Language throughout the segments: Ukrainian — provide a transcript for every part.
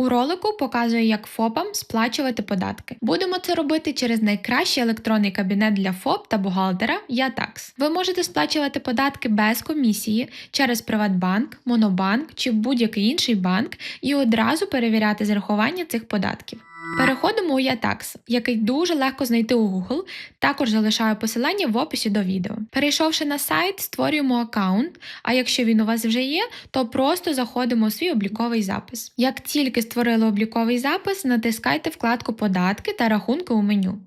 У ролику показую, як ФОПам сплачувати податки. Будемо це робити через найкращий електронний кабінет для ФОП та бухгалтера Ятакс. Ви можете сплачувати податки без комісії через Приватбанк, Монобанк чи будь-який інший банк і одразу перевіряти зарахування цих податків. Переходимо у Ятакс, який дуже легко знайти у Google. Також залишаю посилання в описі до відео. Перейшовши на сайт, створюємо аккаунт. А якщо він у вас вже є, то просто заходимо у свій обліковий запис. Як тільки створили обліковий запис, натискайте вкладку Податки та рахунки у меню.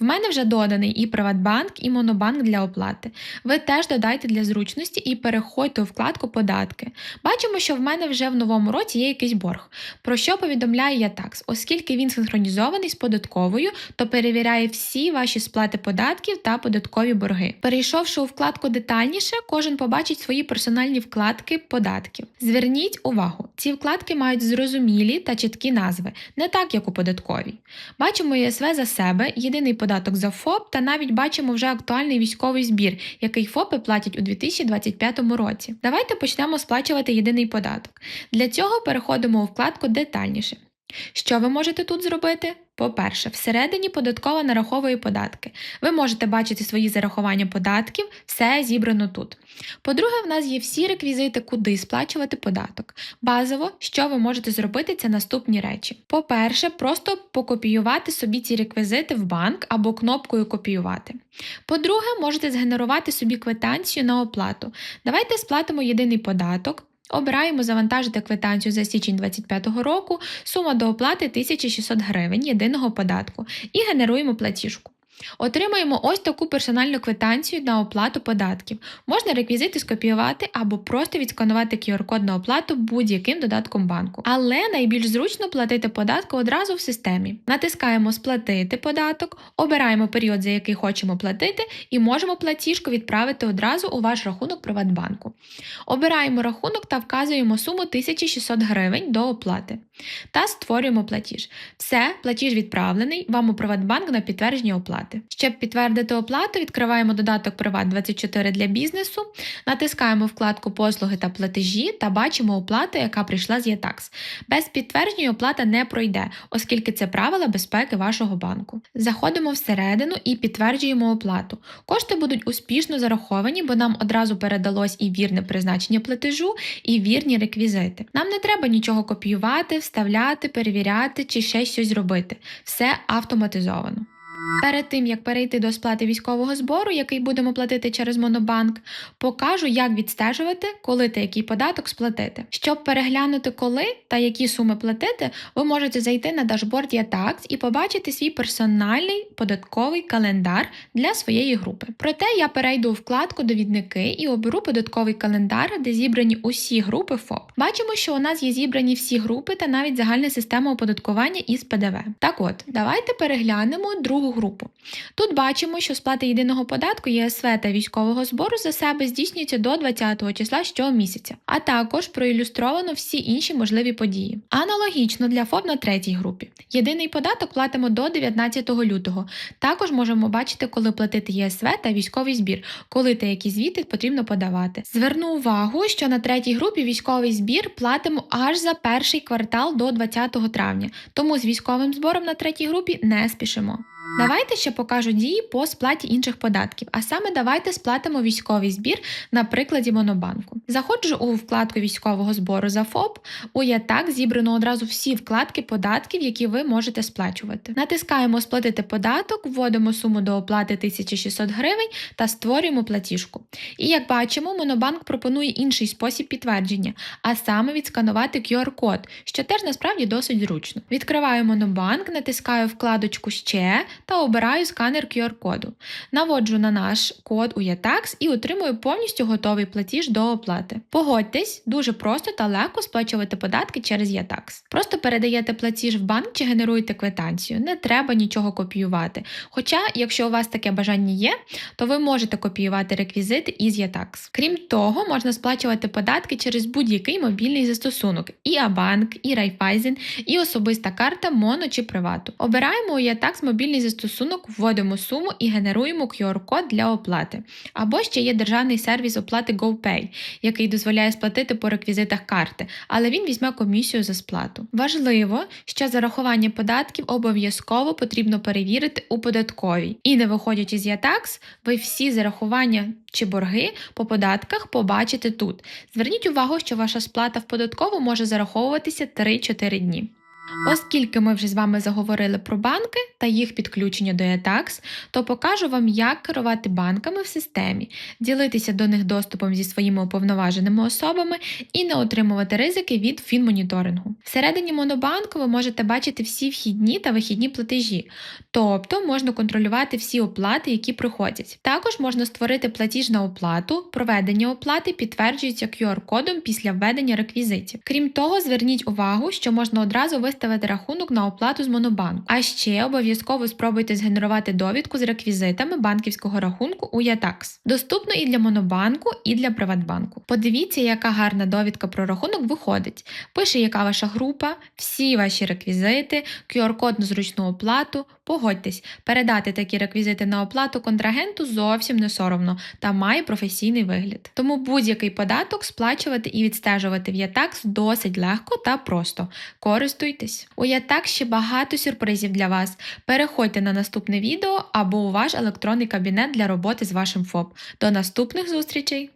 В мене вже доданий і Приватбанк, і Монобанк для оплати. Ви теж додайте для зручності і переходьте у вкладку Податки. Бачимо, що в мене вже в новому році є якийсь борг. Про що повідомляє Ятакс? Оскільки він синхронізований з податковою, то перевіряє всі ваші сплати податків та податкові борги. Перейшовши у вкладку детальніше, кожен побачить свої персональні вкладки податків. Зверніть увагу, ці вкладки мають зрозумілі та чіткі назви, не так як у податковій. Бачимо ЄСВ за себе, єдиний податок за ФОП, та навіть бачимо вже актуальний військовий збір, який ФОПи платять у 2025 році. Давайте почнемо сплачувати єдиний податок. Для цього переходимо у вкладку детальніше. Що ви можете тут зробити? По-перше, всередині податкова нараховує податки. Ви можете бачити свої зарахування податків, все зібрано тут. По-друге, в нас є всі реквізити, куди сплачувати податок. Базово, що ви можете зробити, це наступні речі. По-перше, просто покопіювати собі ці реквізити в банк або кнопкою копіювати. По-друге, можете згенерувати собі квитанцію на оплату. Давайте сплатимо єдиний податок. Обираємо завантажити квитанцію за січень 2025 року, сума до оплати 1600 гривень єдиного податку і генеруємо платіжку. Отримаємо ось таку персональну квитанцію на оплату податків. Можна реквізити скопіювати або просто відсканувати QR-код на оплату будь-яким додатком банку. Але найбільш зручно платити податки одразу в системі. Натискаємо Сплатити податок, обираємо період, за який хочемо платити, і можемо платіжку відправити одразу у ваш рахунок Приватбанку. Обираємо рахунок та вказуємо суму 1600 гривень до оплати. Та створюємо платіж. Все, платіж відправлений вам у Приватбанк на підтвердження оплати. Щоб підтвердити оплату, відкриваємо додаток Приват24 для бізнесу, натискаємо вкладку Послуги та платежі та бачимо оплату, яка прийшла з Ятакс. Без підтвердження оплата не пройде, оскільки це правила безпеки вашого банку. Заходимо всередину і підтверджуємо оплату. Кошти будуть успішно зараховані, бо нам одразу передалось і вірне призначення платежу, і вірні реквізити. Нам не треба нічого копіювати, вставляти, перевіряти чи ще щось робити. Все автоматизовано. Перед тим як перейти до сплати військового збору, який будемо платити через Монобанк, покажу, як відстежувати, коли та який податок сплатити. Щоб переглянути, коли та які суми платити, ви можете зайти на дашборд Ятакс і побачити свій персональний податковий календар для своєї групи. Проте я перейду у вкладку Довідники і оберу податковий календар, де зібрані усі групи ФОП. Бачимо, що у нас є зібрані всі групи та навіть загальна система оподаткування із ПДВ. Так от, давайте переглянемо другу групу. Тут бачимо, що сплата єдиного податку ЄСВ та військового збору за себе здійснюється до 20 числа щомісяця, а також проілюстровано всі інші можливі події. Аналогічно для ФОП на третій групі. Єдиний податок платимо до 19 лютого. Також можемо бачити, коли платити ЄСВ та військовий збір, коли та які звіти потрібно подавати. Зверну увагу, що на третій групі військовий збір платимо аж за перший квартал до 20 травня, тому з військовим збором на третій групі не спішимо. Давайте ще покажу дії по сплаті інших податків, а саме давайте сплатимо військовий збір на прикладі Монобанку. Заходжу у вкладку військового збору за ФОП. У ЯТАК зібрано одразу всі вкладки податків, які ви можете сплачувати. Натискаємо Сплатити податок, вводимо суму до оплати 1600 гривень та створюємо платіжку. І як бачимо, Монобанк пропонує інший спосіб підтвердження, а саме відсканувати QR-код, що теж насправді досить зручно. Відкриваю Монобанк, натискаю вкладочку Ще та обираю сканер QR-коду. Наводжу на наш код у Ятакс і отримую повністю готовий платіж до оплати. Погодьтесь, дуже просто та легко сплачувати податки через Ятакс. Просто передаєте платіж в банк чи генеруєте квитанцію, не треба нічого копіювати. Хоча, якщо у вас таке бажання є, то ви можете копіювати реквізити із Ятакс. Крім того, можна сплачувати податки через будь-який мобільний застосунок: і Абанк, і Райфайзен, і особиста карта Моно чи Привату. Обираємо у Ятакс мобільний застосунок застосунок, вводимо суму і генеруємо QR-код для оплати. Або ще є державний сервіс оплати GoPay, який дозволяє сплатити по реквізитах карти, але він візьме комісію за сплату. Важливо, що зарахування податків обов'язково потрібно перевірити у податковій. І не виходячи з Ятакс, ви всі зарахування чи борги по податках побачите тут. Зверніть увагу, що ваша сплата в податкову може зараховуватися 3-4 дні. Оскільки ми вже з вами заговорили про банки та їх підключення до ЯТАКС, то покажу вам, як керувати банками в системі, ділитися до них доступом зі своїми уповноваженими особами і не отримувати ризики від фінмоніторингу. Всередині Монобанку ви можете бачити всі вхідні та вихідні платежі, тобто можна контролювати всі оплати, які приходять. Також можна створити платіж на оплату, проведення оплати підтверджується QR-кодом після введення реквізитів. Крім того, зверніть увагу, що можна одразу виставити рахунок на оплату з Монобанку. А ще обов'язково спробуйте згенерувати довідку з реквізитами банківського рахунку у Ятакс. Доступно і для Монобанку, і для Приватбанку. Подивіться, яка гарна довідка про рахунок виходить. Пише, яка ваша група, всі ваші реквізити, QR-код на зручну оплату. Погодьтесь, передати такі реквізити на оплату контрагенту зовсім не соромно та має професійний вигляд. Тому будь-який податок сплачувати і відстежувати в Ятакс досить легко та просто. Користуйтесь. У Ятакс ще багато сюрпризів для вас. Переходьте на наступне відео або у ваш електронний кабінет для роботи з вашим ФОП. До наступних зустрічей!